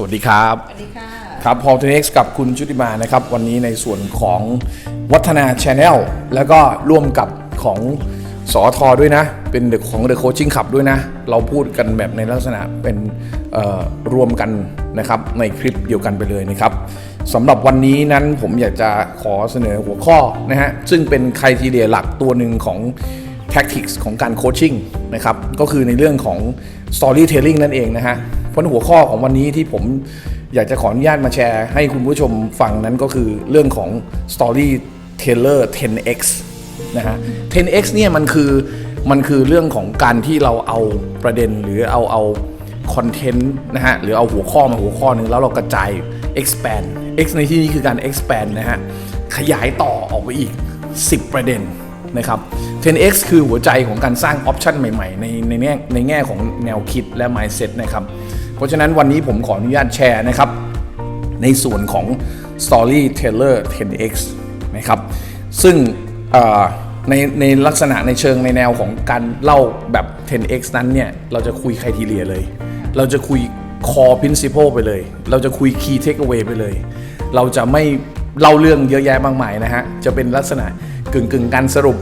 สวัสดีครับสวัสดีค่ะครับพอลเทนเอ็กซ์กับคุณชุติมานะครับ วันนี้ในส่วนของวัฒนาชาแนลแล้วก็ร่วมกับของสอทอด้วยนะ เป็นเด็กของ The Coaching Club ด้วยนะ เราพูดกันแบบในลักษณะเป็นเอ่อรวมกันนะครับในคลิปเดียวกันไปเลยนะครับสำหรับวันนี้นั้นผมอยากจะขอเสนอหัวข้อนะฮะซึ่งเป็นใครทีเดียหลักตัวหนึ่งของ tactics ของการโคชชิ่งนะครับก็คือในเรื่องของ storytelling นั่นเองนะฮะเพ ราะหัวข้อของวันนี้ที่ผมอยากจะขออนุญาตมาแชร์ ให้คุณผู้ชมฟังนั้นก็คือเรื่องของ storyteller 10x นะฮะ 10x เนี่ยมันคือมันคือเรื่องของการที่เราเอาประเด็นหรือเอาเอาคอนเทนต์นะฮะหรือเอาหัวข้อมาหัวข้อหนึ่งแล้วเรากระจาย expand x ในที่นี้คือการ expand นะฮะขยายต่อออกไปอีก 10 ประเด็นนะครับ 10x คือหัวใจของการสร้างออปชันใหม่ๆ ในในแง่ในแง่ของแนวคิดและ mindset นะครับ เพราะฉะนั้นวันนี้ผมขออนุญาตแชร์นะครับ ในส่วนของ Storyteller 10x นะครับซึ่งในในลักษณะในเชิงในแนวของการเล่าแบบ 10x นั้นเนี่ย เราจะคุย criteria เลย เราจะคุย core principle ไปเลย เราจะคุย key takeaway ไปเลย เราจะไม่เล่าเรื่องเยอะแยะมากมายนะฮะ จะเป็นลักษณะกึ่งกึ่งๆการสรุป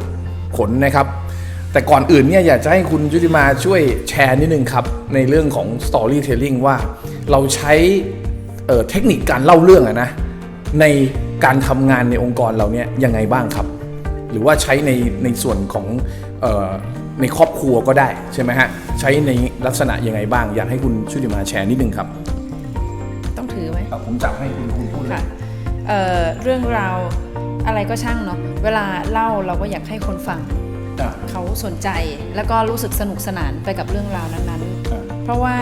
ผลนะครับ แต่ก่อนอื่นเนี่ยอยากจะให้คุณยุติมาช่วยแชร์นิดนึงครับ ในเรื่องของ storytelling ว่าเราใช้เอ่อเทคนิคการเล่าเรื่องอะนะในการทำงานในองค์กรเราเนี่ยยังไงบ้างครับ หรือว่าใช้ในในส่วนของเออในครอบครัวก็ได้ใช่ไหมฮะใช้ในลักษณะยังไงบ้าง อยากให้คุณชุติมาแชร์นิดนึงครับ ต้องถือไหมผมจับให้คุณคุณพูดเลยค่ะเอ่อเรื่องราวอะไรก็ช่างเนาะเวลาเล่าเราก็อยากให้คนฟังอะ เขาสนใจแล้วก็รู้สึกสนุกสนานไปกับเรื่องราวนั้นอะๆเพราะว่า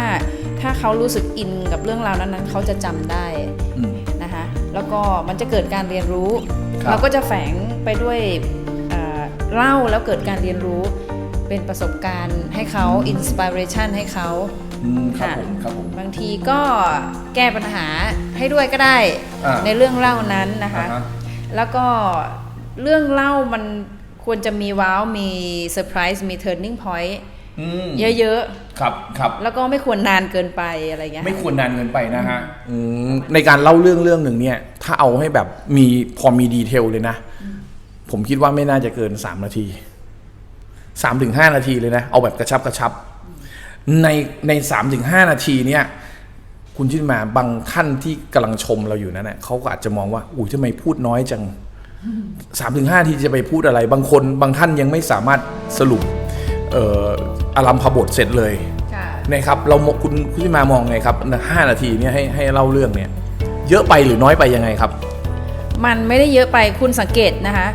ถ้าเขารู้สึกอินกับเรื่องราวนั้นๆ เขาจะจำได้อืมนะคะแล้วก็มันจะเกิดการเรียนรู้ครับเราก็จะแฝงไปด้วยเอ่อเล่าแล้วเกิดการเรียนรู้เป็นประสบการณ์ให้เขาอินสปิเรชันให้เขาอืมครับค่ะผมครับผมบางทีก็แก้ปัญหาให้ด้วยก็ได้อ่าในเรื่องเล่านั้นนะคะอ่าฮะแล้วก็เรื่องเล่ามัน ควรจะมีว้าวมีเซอร์ไพรส์มี turning point อืมเยอะครับครับๆแล้วก็ไม่ควรนานเกินไปอะไรเงี้ย ไม่ควรนานเกินไปนะฮะอืมในการเล่าเรื่องเรื่องหนึ่งเนี่ย ถ้าเอาให้แบบมีพอมีดีเทลเลยนะ ผมคิดว่าไม่น่าจะเกิน3นาที3ถึง5นาทีเลยนะ เอาแบบกระชับกระชับ ในใน3ถึง5นาทีเนี่ย คุณชิดมาบางท่านที่กำลังชมเราอยู่นั่นนะเขาก็อาจจะมองว่า อุ้ยทำไมพูดน้อยจัง สามถึงห้าทีจะไปพูดอะไร บางคนบางท่านยังไม่สามารถสรุปเอ่ออารัมพบทเสร็จเลยค่ะนะครับเรามคุณคุณที่มามองไงครับห้านาทีเนี่ยให้ให้เล่าเรื่องเนี่ยเยอะไปหรือน้อยไปยังไงครับ มันไม่ได้เยอะไปคุณสังเกตนะคะ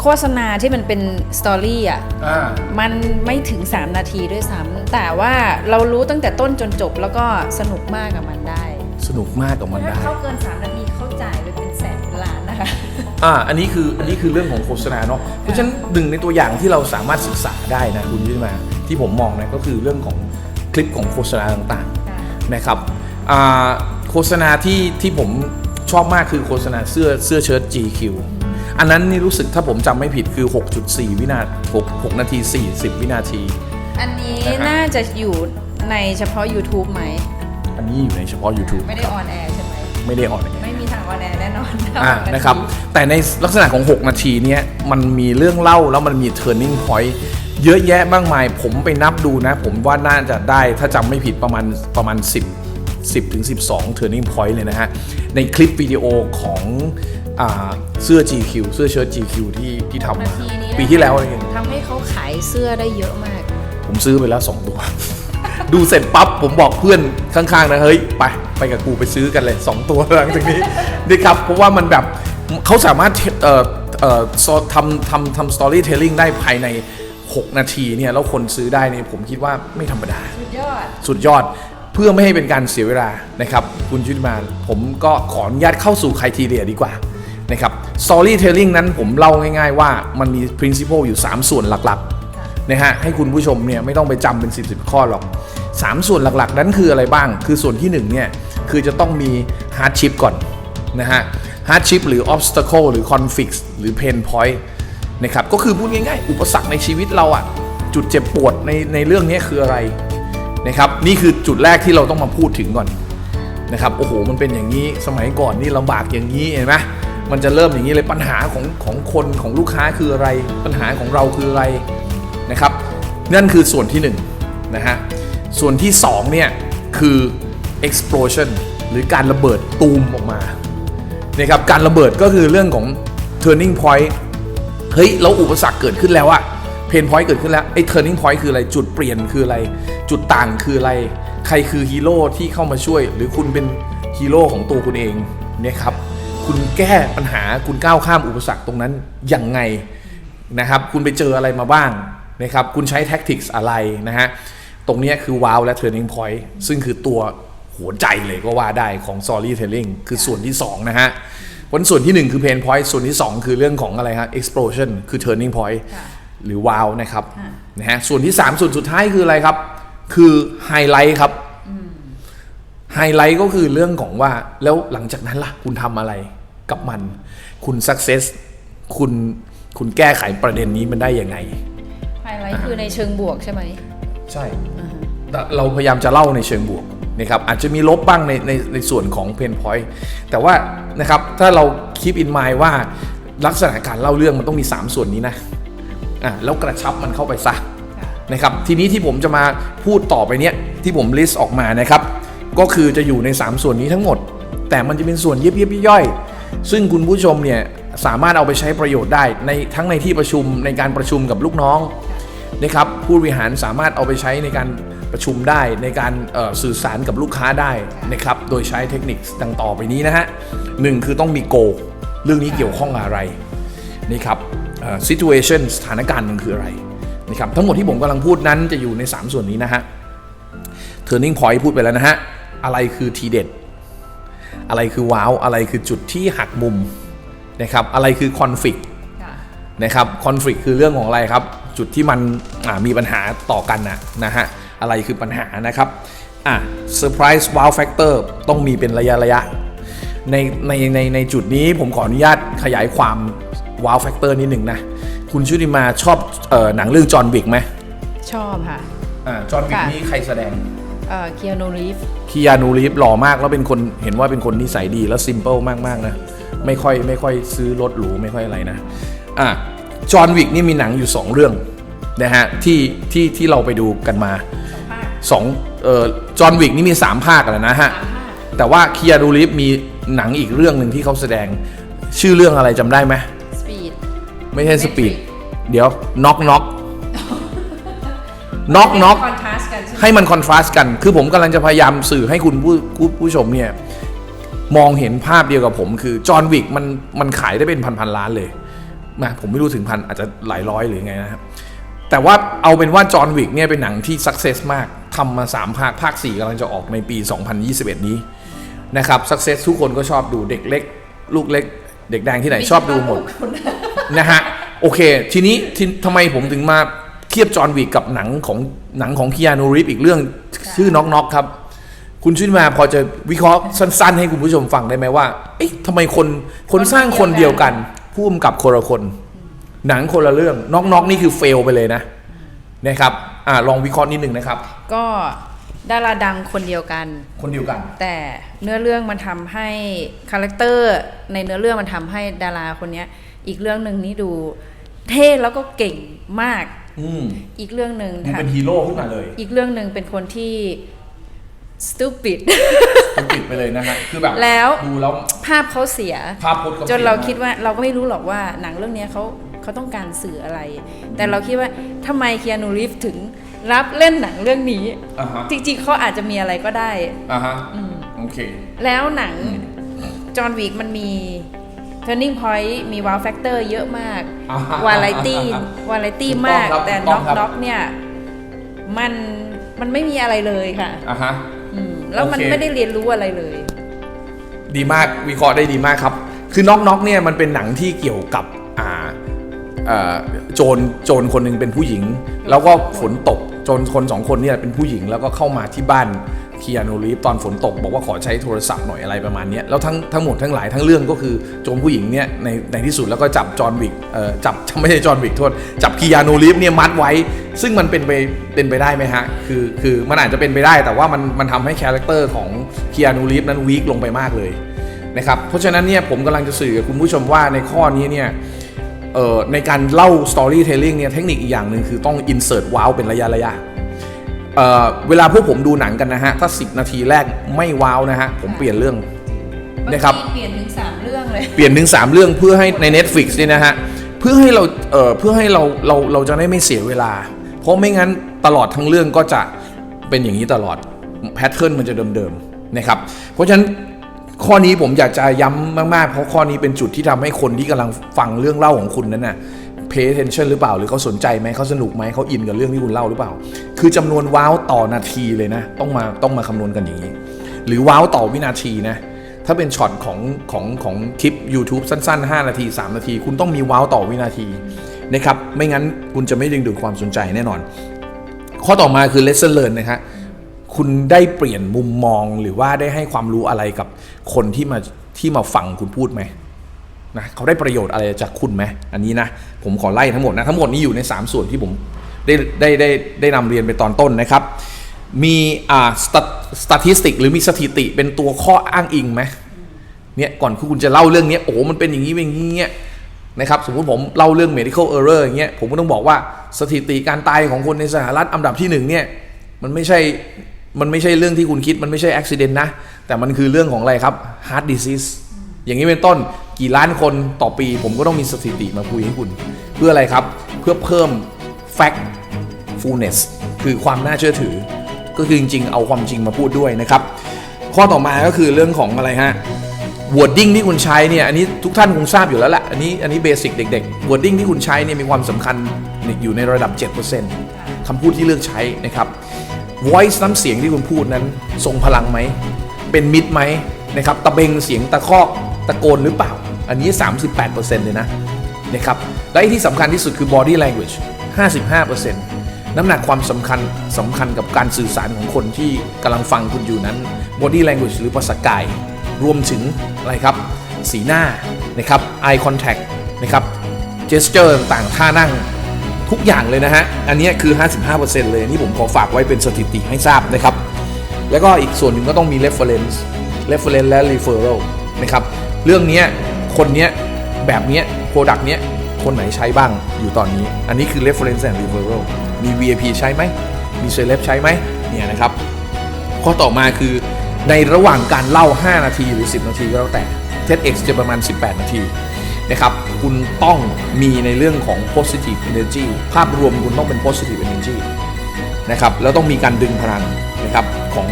โฆษณาที่มันเป็นสตอรี่อะอ่ามันไม่ถึง 3 นาทีด้วยซ้ำแต่ว่าเรารู้ตั้งแต่ต้นจนจบแล้วก็สนุกมากกับมันได้ สนุกมากกับมันถ้าได้เขาเกิน 3 นาที อ่าอันนี้คืออันนี้คือเรื่องของโฆษณาเนาะเพราะฉะนั้นหนึ่งในตัวอย่างที่เราสามารถศึกษาได้นะคุณที่มาที่ผมมองนะก็คือเรื่องของคลิปของโฆษณาต่างๆนะครับอ่าโฆษณาที่ที่ผมชอบมากคือโฆษณาเสื้อเสื้อเชิ้ต GQ อันนั้นนี่รู้สึกถ้าผมจำไม่ผิดคือ 6.4 วินาที6 6นาที 40 วินาที อันนี้นะครับน่าจะอยู่ในเฉพาะ YouTube ไหม อันนี้อยู่ในเฉพาะ YouTube ไม่ได้ออนแอร์ใช่ไหม ไม่ได้ออนแอร์ไม่มีทางออนแอร์แน่นอนอ่านะครับแต่ในลักษณะของ 6 นาทีเนี้ยมันมีเรื่องเล่าแล้วมันมี turning point เยอะแยะมากมาย ผมไปนับดูนะ ผมว่าน่าจะได้ถ้าจำไม่ผิดประมาณประมาณ 10 10ถึง12 turning point เลยนะฮะ ในคลิปวิดีโอของอ่าเสื้อ GQ เสื้อเชิ้ต GQ ที่ที่ทำนามาทีนี้ปีที่แล้วเองทำให้เขาขายเสื้อได้เยอะมาก ผมซื้อไปแล้ว 2 ตัว ดูเสร็จปั๊บผมบอกเพื่อนข้างๆนะ เฮ้ย ไป ไปกับกูไปซื้อกันเลย 2 ตัวหลังจากนี้นี่ครับเพราะว่ามันแบบเขาสามารถเอ่อเอ่อซอทำทำทำสตอรี่เทลลิ่งได้ภายใน 6 นาทีเนี่ยแล้วคนซื้อได้เนี่ยผมคิดว่าไม่ธรรมดา สุดยอด สุดยอดเพื่อไม่ให้เป็นการเสียเวลานะครับ คุณชุติมา ผมก็ขออนุญาตเข้าสู่ c r i t e r i a ดีกว่านะครับ storytelling นั้นผมเล่าง่ายๆว่ามันมี principle อยู่ 3 ส่วนหลักๆนะฮะให้คุณผู้ชมเนี่ยไม่ต้องไปจำเป็น 10 10 ข้อหรอก 3 ส่วนหลักๆ นั้นคืออะไรบ้าง คือส่วนที่1เนี่ย คือจะต้องมี hardship ก่อนนะฮะ hardship หรือ obstacle หรือ conflict หรือ pain point นะครับก็คือพูดง่ายๆ อุปสรรคในชีวิตเราอะจุดเจ็บปวดในในเรื่องนี้คืออะไรนะครับนี่คือจุดแรกที่เราต้องมาพูดถึงก่อนนะครับโอ้โหมันเป็นอย่างนี้สมัยก่อนนี่ลำบากอย่างนี้เห็นไหมมันจะเริ่มอย่างนี้เลยปัญหาของของคนของลูกค้าคืออะไร ปัญหาของเราคืออะไรนะครับนั่นคือส่วนที่1นงนะฮะส่วนที่2เนี่ยคือ explosion หรือการระเบิดตูมออกมานะครับการระเบิดก็คือเรื่องของ turning point เฮ้ยแล้วอุปสรรคเกิดขึ้นแล้วอะเพนพอยต์เกิดขึ้นแล้วไอ้ turning point คืออะไรจุดเปลี่ยนคืออะไร จุดต่างคืออะไร ใครคือฮีโร่ที่เข้ามาช่วย หรือคุณเป็นฮีโร่ของตัวคุณเองเนี่ยครับคุณแก้ปัญหาคุณก้าวข้ามอุปสรรคตรงนั้นยังไงนะครับ คุณไปเจออะไรมาบ้างนะครับ คุณใช้ tactics อะไรนะฮะ ตรงนี้คือว้าวและ turning point ซึ่งคือตัว หัวใจเลยก็ว่าได้ของ storytelling คือส่วนที่ 2 นะฮะผลส่วนที่ 1 คือ pain point ส่วนที่ 2 คือเรื่องของอะไรฮะ explosion คือ turning point ค่ะหรือว้าวนะครับค่ะนะฮะส่วนที่ 3 ส่วนสุดท้ายคืออะไรครับ คือไฮไลท์ครับไฮไลท์ก็คือเรื่องของว่าแล้วหลังจากนั้นล่ะ คุณทำอะไรกับมัน คุณ success คุณคุณแก้ไขประเด็นนี้มันได้ยังไงไฮไลท์คือในเชิงบวกใช่ไหม ใช่แต่เราพยายามจะเล่าในเชิงบวก นะครับอาจจะมีลบบ้างในในในส่วนของเพนพอยต์แต่ว่านะครับถ้าเราคิดอินมายว่าลักษณะการเล่าเรื่องมันต้องมี 3 ส่วนนี้นะอะแล้วกระชับมันเข้าไปซะนะครับทีนี้ที่ผมจะมาพูดต่อไปเนี้ยที่ผมลิสต์ออกมานะครับก็คือจะอยู่ใน 3 ส่วนนี้ทั้งหมด แต่มันจะเป็นส่วนเยิบยิบย่อยๆซึ่งคุณผู้ชมเนี่ยสามารถเอาไปใช้ประโยชน์ได้ในทั้งในที่ประชุมในการประชุมกับลูกน้อง นะครับผู้บริหารสามารถเอาไปใช้ในการประชุมได้ในการเอ่อสื่อสารกับลูกค้าได้นะครับโดยใช้เทคนิคดังต่อไปนี้นะฮะหนึ่งคือต้องมีโก เรื่องนี้เกี่ยวข้องกับอะไรนี่ครับเอ่อ situation สถานการณ์มันคืออะไรนะครับทั้งหมดที่ผมกำลังพูดนั้นจะอยู่ใน 3 ส่วนนี้นะฮะ turning point พูดไปแล้วนะฮะ อะไรคือทีเด็ด อะไรคือว้าว อะไรคือจุดที่หักมุมนะครับอะไรคือ conflict ค่ะนะครับคอนฟ lict คือเรื่องของอะไรครับ จุดที่มันอ่ามีปัญหาต่อกันนะนะฮะอะไรคือปัญหานะครับอะเซอร์ไพรส์ว้าวแฟกเตอร์ต้องมีเป็นระยะระยะในในในในจุดนี้ผมขออนุญาตขยายความว้าวแฟกเตอร์นิดหนึ่งนะ คุณชุติมาชอบเออหนังเรื่องจอห์นวิกไหมชอบค่ะอ่าจอห์นวิกค่ะนี่ใครแสดงเอ่อเคียนูรีฟคียานูรีฟหล่อมากแล้วเป็นคนเห็นว่าเป็นคนนิสัยดีแล้วซิมเ l ิลมากๆนะ ไม่ค่อยไม่ค่อยซื้อรถหรูไม่ค่อยอะไรนะอะ จอห์นวิกนี่มีหนังอยู่ 2 เรื่องนะฮะที่ที่ที่เราไปดูกันมาภาค2เอ่อจอห์นวิกนี่มี 3 ภาคแล้วนะฮะสามภาคแต่ว่าคียานูรีฟมีหนังอีกเรื่องหนึ่งที่เขาแสดงชื่อเรื่องอะไรจำได้ไหมสปีดไม่ใช่สปีดเดี๋ยวน็อกน็อกน็อกน็อกคอนทราสต์กันใช่ไหมให้มันคอนทราสต์กัน คือผมกำลังจะพยายามสื่อให้คุณผู้ผู้ผู้ชมเนี่ย มองเห็นภาพเดียวกับผม คือจอห์นวิกมันมันขายได้เป็นพันพันล้านเลย นะผมไม่รู้ถึงพันอาจจะหลายร้อยหรือไงนะครับแต่ว่าเอาเป็นว่าจอห์นวิกเนี่ยเป็นหนังที่สักเซสมากทำมา 3 ภาค ภาค 4กำลังจะออกในปี 2021 นี้นะครับสักเซสทุกคนก็ชอบดูเด็กเล็ก ลูกเล็ก เด็กแดงที่ไหนชอบดูหมดนะฮะโอเค ทีนี้ทีทำไมผมถึงมาเทียบจอห์นวิกกับหนังของหนังของคีอานูรีฟอีกเรื่องชื่อน็อกน็อกครับ คุณชุดมาพอจะวิเคราะห์สั้น ๆ ให้คุณผู้ชมฟังได้ไหมว่า เอ๊ะทำไมคนคนสร้างคนเดียวกัน ผู้กำกับคนละคน หนังคนละเรื่องน็อกน็อกนี่คือเฟลไปเลยนะนะครับอ่าลองวิเคราะห์นิดหนึ่งนะครับ ก็ดาราดังคนเดียวกัน คนเดียวกัน แต่เนื้อเรื่องมันทำให้คาแรคเตอร์ในเนื้อเรื่องมันทำให้ดาราคนเนี้ย อีกเรื่องหนึ่งนี่ดูเท่แล้วก็เก่งมาก อืมอีกเรื่องหนึ่งมันค่ะเป็นฮีโร่ขึ้นมาเลย อีกเรื่องหนึ่งเป็นคนที่ stupid มันปิดไปเลยนะฮะคือแบบแล้วดูแล้วภาพเขาเสีย ภาพพจน์ก็จนเราปลี่ยคิดว่าเราก็ไม่รู้หรอกว่าหนังเรื่องเนี้ยเขาเขาต้องการสื่ออะไร แต่เราคิดว่าทำไมเคียนูรีฟถึงรับเล่นหนังเรื่องนี้ อ่าฮะจริงๆเขาอาจจะมีอะไรก็ได้ อ่าฮะโอเค แล้วหนังจอห์นวิกมันมี turning point มี wow factor เยอะมาก อ่าฮะวาไรตี้วาไรตี้ถูกต้องมาก ครับแต่ ถูกต้น็อองกครับน็อกเนี่ย มันมันไม่มีอะไรเลยค่ะ อ่าฮะอืม แล้วมันโอเค ไม่ได้เรียนรู้อะไรเลย ดีมากวิเคราะห์ได้ดีมากครับ คือน็อกน็อกเนี่ยมันเป็นหนังที่เกี่ยวกับอ่าอ่าโจรโจรคนหนึ่งเป็นผู้หญิง แล้วก็ฝนตกโจรคนสองคนเนี่ยเป็นผู้หญิงแล้วก็เข้ามาที่บ้าน คีอานูรีฟตอนฝนตก บอกว่าขอใช้โทรศัพท์หน่อยอะไรประมาณนี้แล้วทั้งทั้งหมดทั้งหลายทั้งเรื่องก็คือโจมผู้หญิงเนี่ยในในที่สุดแล้วก็จับจอห์นวิกเอ่อจับไม่ใช่จอห์นวิกโทษ จับคีอานูรีฟเนี่ยมัดไว้ ซึ่งมันเป็นไปเป็นไปได้ไหมฮะคือคือมันอาจจะเป็นไปได้แต่ว่ามันมันทำให้คาแรคเตอร์ของคีอานูรีฟนั้นวีคลงไปมากเลยนะครับเพราะฉะนั้นเนี่ยผมกำลังจะสื่อกับคุณผู้ชมว่าในข้อนี้เนี่ยเอ่อในการเล่า storytelling เนี่ยเทคนิคอีกอย่างหนึ่งคือต้อง insert ว้าวเป็นระยะระยะ เอ่อเวลาพวกผมดูหนังกันนะฮะ ถ้า 10 นาทีแรกไม่ว้าวนะฮะ ผมเปลี่ยนเรื่อง นะครับางทีเปลี่ยนถึง3เรื่องเลย เปลี่ยนถึง 3 เรื่องเพื่อให้ใน Netflix เนี่ยนะฮะ เพื่อให้เราเอ่อเพื่อให้เราเราเราจะได้ไม่เสียเวลา เพราะไม่งั้นตลอดทั้งเรื่องก็จะเป็นอย่างนี้ตลอดแพทเทิร์นมันจะเดิมๆนะครับ เพราะฉะนั้นข้อนี้ผมอยากจะย้ำมากๆ เพราะข้อนี้เป็นจุดที่ทำให้คนที่กำลังฟังเรื่องเล่าของคุณนั้นน่ะ pay attention หรือเปล่า หรือเขาสนใจไหมเขาสนุกไหมเขาอินกับเรื่องที่คุณเล่าหรือเปล่า คือจำนวนว้าวต่อนาทีเลยนะ ต้องมาต้องมาคำนวณกันอย่างนี้ หรือว้าวต่อวินาทีนะถ้าเป็นช็อตของของของคลิป YouTube สั้น ๆ 5 นาที 3 นาที คุณต้องมีว้าวต่อวินาทีนะครับไม่งั้นคุณจะไม่ดึงดูดความสนใจแน่นอน ข้อต่อมาคือ lesson learn นะฮะคุณได้เปลี่ยนมุมมองหรือว่าได้ให้ความรู้อะไรกับคนที่มาที่มาฟังคุณพูดไหมนะเขาได้ประโยชน์อะไรจากคุณไหมอันนี้นะ ผมขอไล่ทั้งหมดนะทั้งหมดนี้อยู่ใน 3 ส่วนที่ผมได้ได้ได้ได้นำเรียนไปตอนต้นนะครับ มีอ่าสถิติหรือมีสถิติเป็นตัวข้ออ้างอิงไหมเนี่ยก่อนคุณจะเล่าเรื่องนี้โอ้มันเป็นอย่างนี้เป็นอย่างนี้นะครับสมมติผมเล่าเรื่อง medical error อย่างเงี้ยผมก็ต้องบอกว่าสถิติการตายของคนในสหรัฐอันดับที่หนึ่งเนี่ยมันไม่ใช่มันไม่ใช่เรื่องที่คุณคิดมันไม่ใช่ accident นะ แต่มันคือเรื่องของอะไรครับ heart disease อย่างนี้เป็นต้น กี่ล้านคนต่อปี ผมก็ต้องมีสถิติมาคุยให้คุณ เพื่ออะไรครับ เพื่อเพิ่ม fact fullness คือความน่าเชื่อถือ ก็คือจริงๆ เอาความจริงมาพูดด้วยนะครับ ข้อต่อมาก็คือเรื่องของอะไรฮะ wording ที่คุณใช้เนี่ยอันนี้ทุกท่านคงทราบอยู่แล้วแหละอันนี้อันนี้เบสิกเด็กๆ wording ที่คุณใช้เนี่ยมีความสำคัญอยู่ในระดับ 7%คำพูดที่เลือกใช้นะครับ voice น้ำเสียงที่คุณพูดนั้นทรงพลังไหม เป็นมิตรไหมนะครับ ตะเบงเสียงตะคอกตะโกนหรือเปล่า อันนี้ 38%เลยนะนะครับและไอที่สำคัญที่สุดคือ body language 55%น้ำหนักความสำคัญสำคัญกับการสื่อสารของคนที่กำลังฟังคุณอยู่นั้น body language หรือภาษากาย รวมถึงอะไรครับ สีหน้านะครับ eye contact นะครับ gesture ต่างท่านั่งทุกอย่างเลยนะฮะ อันนี้คือ 55%เลยนี่ผมขอฝากไว้เป็นสถิติให้ทราบนะครับ แล้วก็อีกส่วนหนึ่งก็ต้องมี reference reference และ referral นะครับ เรื่องนี้ คนเนี้ยแบบเนี้ย product เนี้ยคนไหนใช้บ้างอยู่ตอนนี้ อันนี้คือ reference and referral มี VIP ใช้ไหม มี celeb ใช้ไหมเนี่ยนะครับ ข้อต่อมาคือในระหว่างการเล่า 5 นาทีหรือ 10 นาทีก็แล้วแต่ TEDx จะประมาณ 18 นาทีนะครับ คุณต้องมีในเรื่องของ positive energy ภาพรวมคุณต้องเป็น positive energy นะครับ แล้วต้องมีการดึงพลังนะครับของ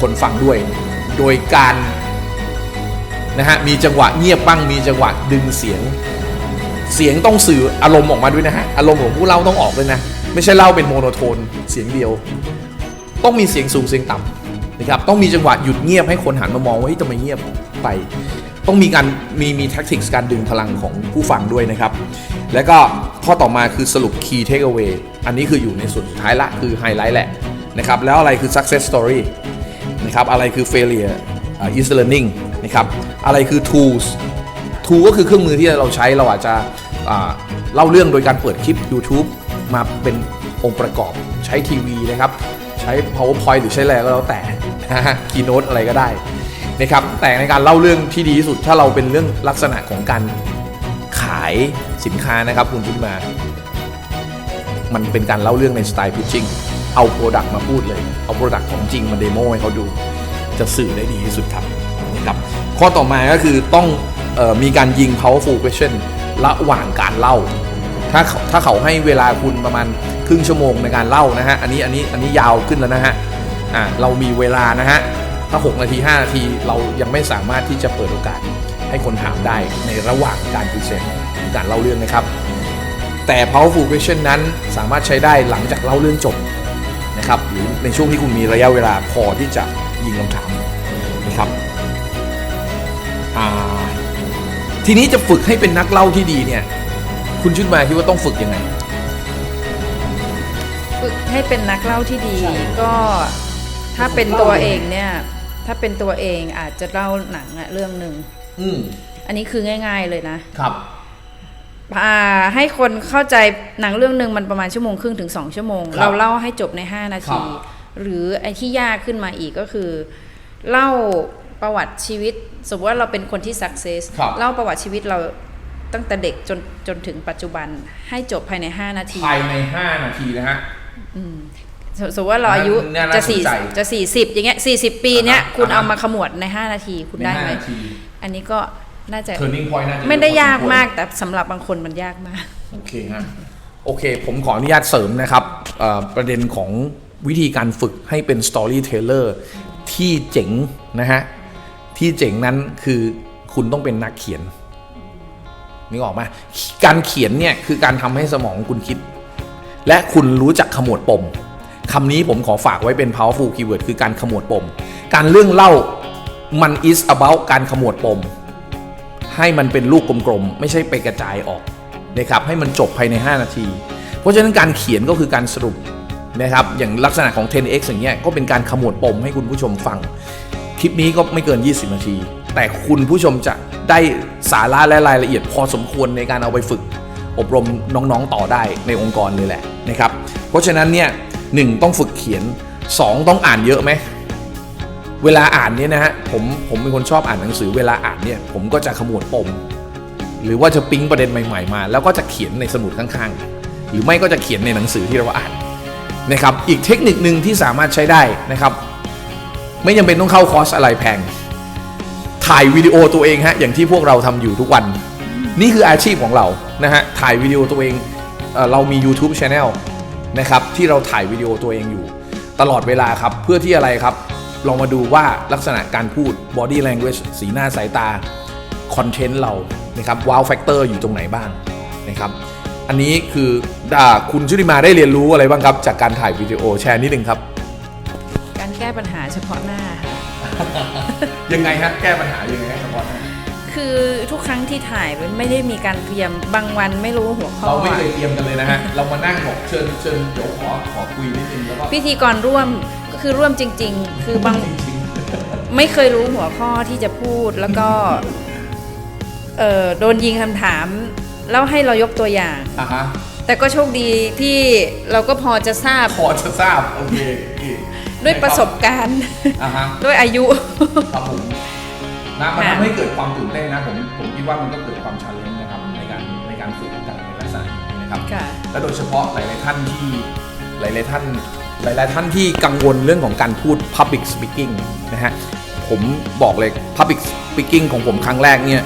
คนฟังด้วย โดยการ นะฮะมีจังหวะเงียบบ้างมีจังหวะดึงเสียง เสียงต้องสื่ออารมณ์ออกมาด้วยนะฮะอารมณ์ของผู้เล่าต้องออกด้วยนะไม่ใช่เล่าเป็นโมโนโทนเสียงเดียว ต้องมีเสียงสูงเสียงต่ำนะครับต้องมีจังหวะหยุดเงียบให้คนหันมามองว่าเฮ้ยทำไมเงียบไป ต้องมีการมีมีแท็กติกการดึงพลังของผู้ฟังด้วยนะครับแล้วก็ข้อต่อมาคือสรุป key takeaway อันนี้คืออยู่ในส่วนสุดท้ายละคือไฮไลท์แหละนะครับแล้วอะไรคือ success story นะครับอะไรคือ failure uh, is learning นะครับอะไรคือ tools tool ก็คือเครื่องมือที่เราใช้เราอาจจะเล่าเรื่องโดยการเปิดคลิป YouTube มาเป็นองค์ประกอบใช้ทีวีนะครับใช้ powerpoint หรือใช้อะไรก็แล้วแต่ keynote อะไรก็ได้นะครับแต่ในการเล่าเรื่องที่ดีที่สุด ถ้าเราเป็นเรื่องลักษณะของการขายสินค้านะครับคุณชุดมา มันเป็นการเล่าเรื่องในสไตล์ pitching เอา Product มาพูดเลย เอา Product ของจริงมาเดโมให้เขาดู จะสื่อได้ดีที่สุดครับ ครับข้อต่อมาก็คือต้องออมีการยิง powerful question ระหว่างการเล่า ถ้าเขาถ้าเขาให้เวลาคุณประมาณครึ่งชั่วโมงในการเล่านะฮะ อันนี้อันนี้อันนี้ยาวขึ้นแล้วนะฮะอ่าเรามีเวลานะฮะ ถ้า 6 นาที 5 นาทีเรายังไม่สามารถที่จะเปิดโอกาสให้คนถามได้ในระหว่างการพรีเซนต์หรือการเล่าเรื่องนะครับ แต่ powerful question นั้นสามารถใช้ได้หลังจากเล่าเรื่องจบนะครับ หรือในช่วงที่คุณมีระยะเวลาพอที่จะยิงคำถามนะครับ ทีนี้จะฝึกให้เป็นนักเล่าที่ดีเนี่ย คุณชุดมาคิดว่าต้องฝึกยังไง ฝึกให้เป็นนักเล่าที่ดีก็ทถ้าเป็นตัวเองเนี่ย ถ้าเป็นตัวเองอาจจะเล่าหนังอะเรื่องหนึ่งอืมอันนี้คือง่าย ๆเลยนะครับอ่าให้คนเข้าใจหนังเรื่องหนึ่งมันประมาณชั่วโมงครึ่งถึง2ชั่วโมงครับเราเล่าให้จบใน 5 นาครัทีบหรือไอ้ที่ยากขึ้นมาอีกก็คือ เล่า ประวัติชีวิต สมมติว่าเราเป็นคนที่ success ครับเล่าประวัติชีวิตเราตั้งแต่เด็กจนจนถึงปัจจุบันให้จบภายใน 5 นาที ภายใน 5 นาทีนะฮะสสมมติว่าเราอายุน่าน่าจะสนสี่ใจจะสี่สิบอย่างเงี้ยสี่สิบปีเนี้ยอ่าฮะคุณอ่าฮะเอามาขมวดใน 5 นาทีคุณในได้ไหม5นาทีอันนี้ก็น่าจะ turning point น่าจะไม่ได้เอะพอสยากควรมากแต่สำหรับบางคนมันยากมาก โอเคฮะโอเค ผมขออนุญาตเสริมนะครับเอ่อประเด็นของวิธีการฝึกให้เป็น storyteller ที่เจ๋งนะฮะ ที่เจ๋งนั้นคือคุณต้องเป็นนักเขียนนึกออกไหมการเขียนเนี่ยคือการทำให้สมองคุณคิด และคุณรู้จักขมวดปมคำนี้ผมขอฝากไว้เป็น powerful keyword คือการขมวดปม การเรื่องเล่ามัน is about การขมวดปม ให้มันเป็นลูกกลมๆ ไม่ใช่ไปกระจายออกนะครับให้มันจบภายใน 5 นาที เพราะฉะนั้นการเขียนก็คือการสรุปนะครับอย่างลักษณะของ 10x อย่างเงี้ยก็เป็นการขมวดปมให้คุณผู้ชมฟัง คลิปนี้ก็ไม่เกิน 20 นาที แต่คุณผู้ชมจะได้สาระและรายละเอียดพอสมควรในการเอาไปฝึก อบรมน้องๆต่อได้ในองค์กรเลยแหละนะครับ เพราะฉะนั้นเนี่ยหนึ่งต้องฝึกเขียน 2 ต้องอ่านเยอะไหมเวลาอ่านเนี่ยนะฮะผมผมเป็นคนชอบอ่านหนังสือ เวลาอ่านเนี่ยผมก็จะขมวดปม หรือว่าจะปิ๊งประเด็นใหม่ๆมา แล้วก็จะเขียนในสมุดข้างๆ หรือไม่ก็จะเขียนในหนังสือที่เราอ่านนะครับอีกเทคนิคหนึ่งที่สามารถใช้ได้นะครับ ไม่จำเป็นต้องเข้าคอร์สอะไรแพง ถ่ายวิดีโอตัวเองฮะอย่างที่พวกเราทำอยู่ทุกวัน นี่คืออาชีพของเรานะฮะถ่ายวิดีโอตัวเองเอเรามี YouTube Channel นะครับที่เราถ่ายวิดีโอตัวเองอยู่ ตลอดเวลาครับเพื่อที่อะไรครับ ลองมาดูว่าลักษณะการพูด body language สีหน้าสายตาคอนเทนต์เรานะครับ wow factor อร์อยู่ตรงไหนบ้างนะครับอันนี้คือคุณชุติมาได้เรียนรู้อะไรบ้างครับ จากการถ่ายวิดีโอแชร์นิดนึงครับ แก้ปัญหาเฉพาะหน้าค่ะยังไงฮะแก้ปัญหายังไงฮะเฉพาะหน้าคือทุกครั้งที่ถ่ายมันไม่ได้มีการเตรียมบางวันไม่รู้หัวข้อเราไม่เคยเตรียมกันเลยนะฮะ เรามานั่งบอกเชิญเชิญเดี๋ยวขอขอคุยนิดนึงแล้วก็พิธีกรร่วมก็คือร่วมจริง ๆ คือบางจริงไม่เคยรู้หัวข้อที่จะพูดแล้วก็เออโดนยิงคำถาม แล้วให้เรายกตัวอย่างๆอะฮะแต่ก็โชคดีที่เราก็พอจะทราบ พอจะทราบโอเคโอเค ด้วยประสบการณ์ อะฮะด้วยอายุ ครับผมนะมันค่ะทำให้เกิดความตื่นเต้นนะผมผมคิดว่ามันก็เกิดความชันเลนนะครับในการในการฝึกกันในลักษณะนี้นะครับ ค่ะ และโดยเฉพาะหลาย ๆ ท่านที่หลาย ๆ ท่าน หลาย ๆ ท่านที่กังวลเรื่องของการพูด public speaking นะฮะผมบอกเลย public speaking ของผมครั้งแรกเนี่ย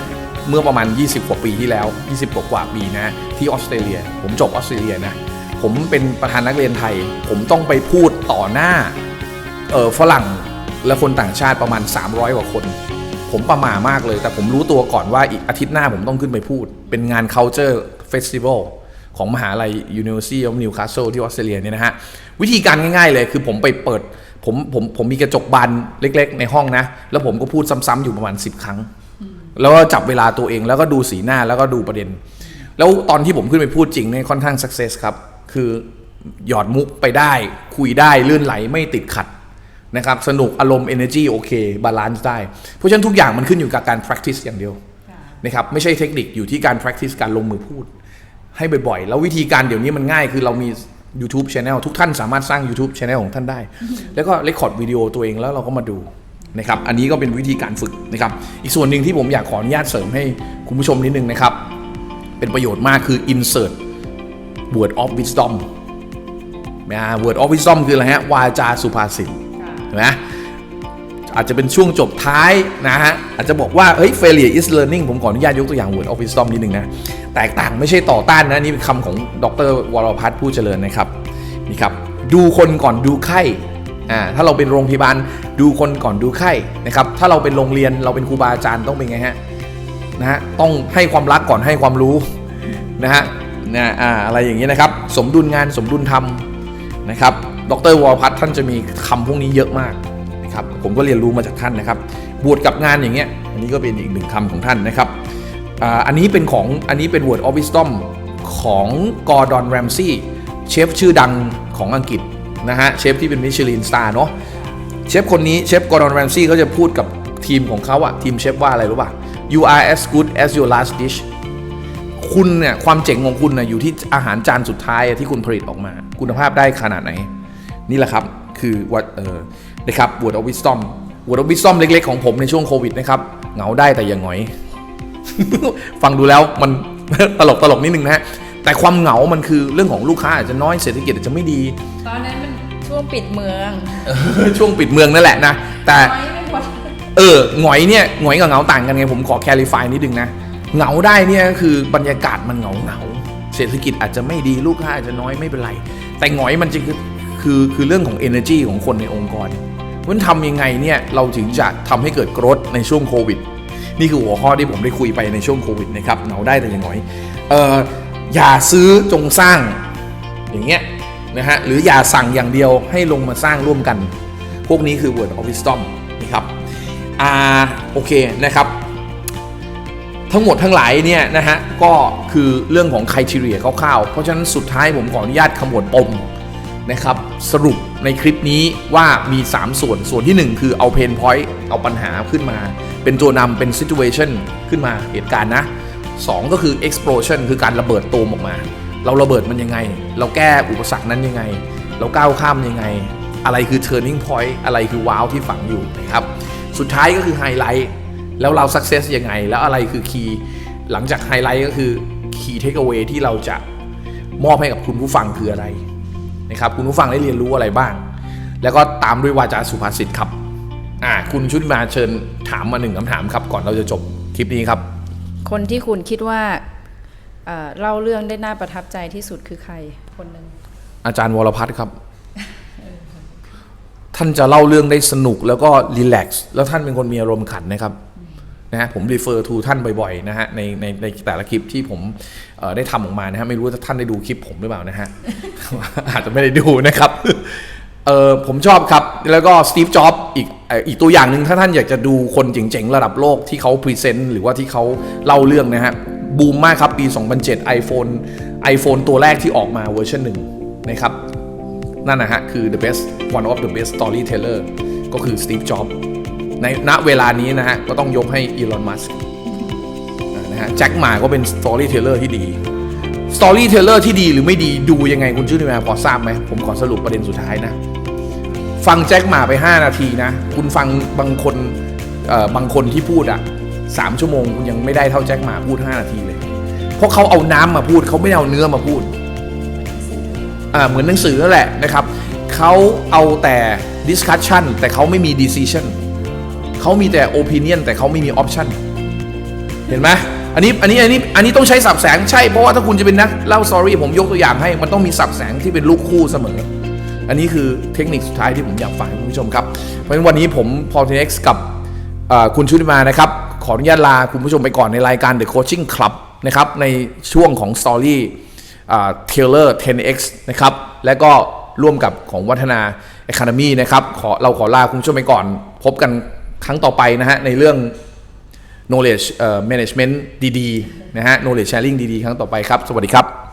เมื่อประมาณ 20 กว่าปีที่แล้ว 20 กว่ากว่าปีนะ ที่ออสเตรเลีย ผมจบออสเตรเลียนะ ผมเป็นประธานนักเรียนไทย ผมต้องไปพูดต่อหน้า เออฝรั่งและคนต่างชาติประมาณ 300 กว่าคน ผมประหม่ามากเลย แต่ผมรู้ตัวก่อนว่าอีกอาทิตย์หน้าผมต้องขึ้นไปพูด เป็นงาน culture festival ของมหาลัย University of Newcastle ที่ออสเตรเลียเนี่ยนะฮะ วิธีการง่าย ๆ เลยคือผมไปเปิดผมผมผมมีกระจกบานเล็ก ๆ ในห้องนะ แล้วผมก็พูดซ้ำๆอยู่ประมาณ 10 ครั้ง แล้วก็จับเวลาตัวเองแล้วก็ดูสีหน้าแล้วก็ดูประเด็น แล้วตอนที่ผมขึ้นไปพูดจริงเนี่ยค่อนข้าง success ครับ คือหยอดมุกไปได้ คุยได้ลื่นไหลไม่ติดขัด นะครับสนุกอารมณ์ energy โอเคบาลานซ์ได้ เพราะฉะนั้นทุกอย่างมันขึ้นอยู่กับการ practice อย่างเดียวนะครับไม่ใช่เทคนิคอยู่ที่การ practice การลงมือพูด ให้บ่อยๆ แล้ววิธีการเดี๋ยวนี้มันง่ายคือเรามี YouTube Channel ทุกท่านสามารถสร้าง YouTube Channel ของท่านได้ แล้วก็เรคคอร์ดวิดีโอตัวเองแล้วเราก็มาดูนะครับอันนี้ก็เป็นวิธีการฝึกนะครับอีกส่วนหนึ่งที่ผมอยากขออนุญาตเสริมให้คุณผู้ชมนิดนึงนะครับ เป็นประโยชน์มากคือ insert word of wisdom นะ word of wisdom คืออะไรฮะวาจาสุภาษิตเห็ นไหมอาจจะเป็นช่วงจบท้ายนะฮะอาจจะบอกว่าเฮ้ย failure is learning ผมขออนุญาตยกตัวอย่าง word of wisdom นิดนึงนะ แตกต่างไม่ใช่ต่อต้านนะ นี่เป็นคำของดรวรพัฒน์ผู้เจริญนะครับนี่ครับ ดูคนก่อนดูไข้อ่าถ้าเราเป็นโรงพยาบาลดูคนก่อนดูไข้นะครับถ้าเราเป็นโรงเรียนเราเป็นครูบาอาจารย์ต้องเป็นไงฮะนะฮะต้องให้ความรักก่อนให้ความรู้นะฮะนะอ่าอะไรอย่างนี้นะครับ สมดุลงานสมดุลธรรมนะครับ ดรวรพัฒท่านจะมีคำพวกนี้เยอะมากนะครับผมก็เรียนรู้มาจากท่านนะครับ บวชกับงานอย่างเงี้ยอันนี้ก็เป็นอีกหนึ่งคำของท่านนะครับอ,อันนี้เป็นของอันนี้เป็น Word of Wisdom ของกอร์ดอนแรมซี่เชฟชื่อดังของอังกฤษนะฮะเชฟที่เป็นมิชลินสตาร์เนาะเชฟคนนี้เชฟกอร์ดอนแรมซี่เขาจะพูดกับทีมของเขาอะทีมเชฟว่าอะไรรู้ป่ะ you are as good as your last dish คุณเนี่ยความเจ๋งของคุณนะอยู่ที่อาหารจานสุดท้ายที่คุณผลิตออกมา คุณภาพได้ขนาดไหน นี่แหละครับคือวัดเออนะครับ word of wisdom word of wisdom เล็กๆของผมในช่วงโควิดนะครับเหงาได้แต่อย่างหงอย ฟังดูแล้วมันตลกตลกนิดนึงนะฮะแต่ความเหงา มันคือเรื่องของลูกค้าอาจจะน้อยเศรษฐกิจอาจจะไม่ดี ตอนนั้นมันช่วงปิดเมืองช่วงปิดเมืองนั่นแหละนะ แต่น้อยไม่พอเออหงอยเนี่ยหงอยกับเหงาต่างกันไงผมขอแคลิฟายนิดนึงนะเหงาได้เนี่ยก็คือบรรยากาศมันเหงาเหงาเศรษฐกิจอาจจะไม่ดีลูกค้าอาจจะน้อยไม่เป็นไร แต่หงอยมันจะคือ คือคือเรื่องของ energy ของคนในองค์กรมันทำยังไงเนี่ยเราถึงจะทำให้เกิด growth ในช่วงโควิด นี่คือหัวข้อที่ผมได้คุยไปในช่วงโควิดนะครับเหงาได้แต่อย่างน้อยเอออย่าซื้อจงสร้างอย่างเงี้ยนะฮะหรืออย่าสั่งอย่างเดียวให้ลงมาสร้างร่วมกัน พวกนี้คือ word of wisdom นะครับอ่าโอเคนะครับ ทั้งหมดทั้งหลายเนี่ยนะฮะก็คือเรื่องของคุณทีเรียคร่าวๆ เพราะฉะนั้นสุดท้ายผมขออนุญาตขมวดปม นะครับสรุปในคลิปนี้ว่ามี 3 ส่วนส่วนที่ 1 คือเอาเพนพอยต์เอาปัญหาขึ้นมา เป็นตัวนำเป็น situation ขึ้นมาเหตุการณ์นะ 2 ก็คือ explosion คือการระเบิดตูมออกมา เราระเบิดมันยังไง เราแก้อุปสรรคนั้นยังไง เราก้าวข้ามยังไง อะไรคือ turning point อะไรคือว้าวที่ฝังอยู่นะครับสุดท้ายก็คือไฮไลท์แล้วเรา success ยังไง แล้วอะไรคือ key หลังจากไฮไลท์ก็คือ key takeaway ที่เราจะมอบให้กับคุณผู้ฟังคืออะไร นะครับคุณผู้ฟังได้เรียนรู้อะไรบ้าง แล้วก็ตามด้วยวาจาสุภาษิตครับอ่าคุณชุติมาเชิญถามมาหนึ่งคำถามครับ ก่อนเราจะจบคลิปนี้ครับ คนที่คุณคิดว่าเอ่อเล่าเรื่องได้น่าประทับใจที่สุดคือใครคนหนึ่งอาจารย์วรพัฒน์ครับ ท่านจะเล่าเรื่องได้สนุกแล้วก็รีแลกซ์แล้วท่านเป็นคนมีอารมณ์ขันนะครับ นะฮะผมรีเฟอร์ทูท่านบ่อยๆนะฮะในในในแต่ละคลิปที่ผมได้ทำออกมานะฮะไม่รู้ว่าท่านได้ดูคลิปผมหรือเปล่านะฮะอาจจะไม่ได้ดูนะครับเออผมชอบครับ แล้วก็สตีฟจ็อบอีกอีกตัวอย่างหนึ่งถ้าท่านอยากจะดูคนเจ๋งๆ ระดับโลกที่เขาพรีเซนต์หรือว่าที่เขาเล่าเรื่องนะฮะบูมมากครับ ปี 2007 iPhone iPhone ตัวแรกที่ออกมาเวอร์ชันหนึ่งนะครับ นั่นนะฮะคือ the best one of the best storyteller ก็คือ Steve Jobs ในณเวลานี้นะฮะ ก็ต้องยกให้ Elon Musk อ่านะฮะแจ็คหมาก็เป็น storyteller ที่ดี storyteller ที่ดีหรือไม่ดีดูยังไงคุณชื่อนิมาพอทราบไหม ผมขอสรุปประเด็นสุดท้ายนะ ฟังแจ็คหมาไป 5 นาทีนะ คุณฟังบางคนเอ่อบางคนที่พูดอะสามชั่วโมงคุณยังไม่ได้เท่าแจ็คหมาพูด 5 นาทีเลย เพราะเขาเอาน้ำมาพูดเขาไม่เอาเนื้อมาพูดอ่าเหมือนหนังสือนั่นแหละนะครับเขาเอาแต่ discussion แต่เขาไม่มี decision เขามีแต่ opinion แต่เขาไม่มี option เห็นไหมอันนี้อันนี้อันนี้อันนี้ต้องใช้สับแสงใช่เพราะว่าถ้าคุณจะเป็นนักเล่า story ผมยกตัวอย่างให้ มันต้องมีสับแสงที่เป็นลูกคู่เสมอ อันนี้คือเทคนิคสุดท้ายที่ผมอยากฝากคุณผู้ชมครับเพราะฉะนั้นวันนี้ผมพอลเทน X กับคุณชุติมานะครับ ขออนุญาตลาคุณผู้ชมไปก่อนในรายการ The Coaching Club นะครับในช่วงของ Story เทเลอร์ 10x นะครับและก็ร่วมกับของวัฒนา Academy นะครับขอเราขอลาคุณผู้ชมไปก่อนพบกัน ครั้งต่อไปนะฮะในเรื่อง knowledge management ดีๆนะฮะ knowledge sharing ดีๆ ครั้งต่อไปครับ สวัสดีครับ